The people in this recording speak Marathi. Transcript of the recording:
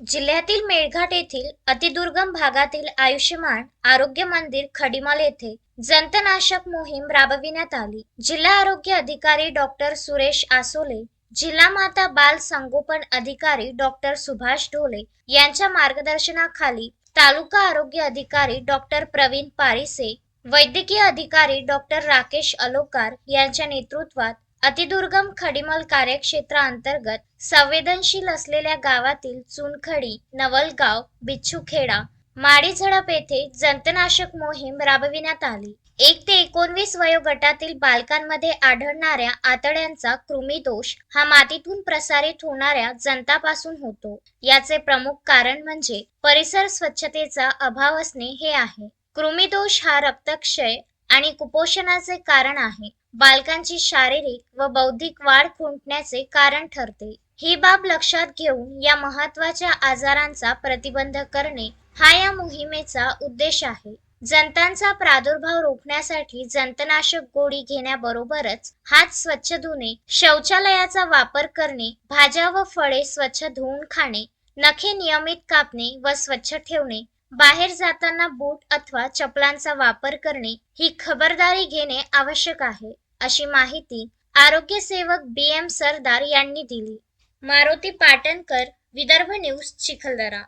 जिल्ह्यातील मेळघाट येथील अतिदुर्गम भागातील आयुष्यमान आरोग्य मंदिर खडीमाल येथे जंतनाशक मोहीम राबविण्यात आली. जिल्हा आरोग्य अधिकारी डॉक्टर सुरेश आसोले जिल्हा माता बाल संगोपन अधिकारी डॉक्टर सुभाष ढोले यांच्या मार्गदर्शनाखाली तालुका आरोग्य अधिकारी डॉक्टर प्रवीण पारिसे वैद्यकीय अधिकारी डॉक्टर राकेश अलोकार यांच्या नेतृत्वात अतिदुर्गम खडीमल कार्यक्षेत्रांतर्गत संवेदनशील असलेल्या गावातील चुनखडी नवलगाव बिच्छूखेडा माडी झडप येथे जंतनाशक मोहीम राबविण्यात आली. एक ते एकोणवीस वयोगटातील बालकांमध्ये आढळणाऱ्या आतड्यांचा कृमिदोष हा मातीतून प्रसारित होणाऱ्या जंतापासून होतो. याचे प्रमुख कारण म्हणजे परिसर स्वच्छतेचा अभाव असणे हे आहे. कृमिदोष हा रक्तक्षय आणि कुपोषणाचे कारण आहे. बालकांची शारीरिक व बौद्धिक वाढ खुंटण्याचे कारण ठरते. ही बाब लक्षात घेऊन या महत्त्वाच्या आजारांचा प्रतिबंध करणे हा या मोहिमेचा उद्देश आहे. जंतांचा प्रादुर्भाव रोखण्यासाठी जंतनाशक गोळी घेण्याबरोबरच हात स्वच्छ धुणे शौचालयाचा वापर करणे भाज्या व फळे स्वच्छ धुवून खाणे नखे नियमित कापणे व स्वच्छ ठेवणे बाहेर जाताना बूट अथवा चपलांचा वापर करणे ही खबरदारी घेणे आवश्यक आहे अशी माहिती आरोग्य सेवक बी एम सरदार यांनी दिली. मारुती पाटणकर विदर्भ न्यूज चिखलदरा.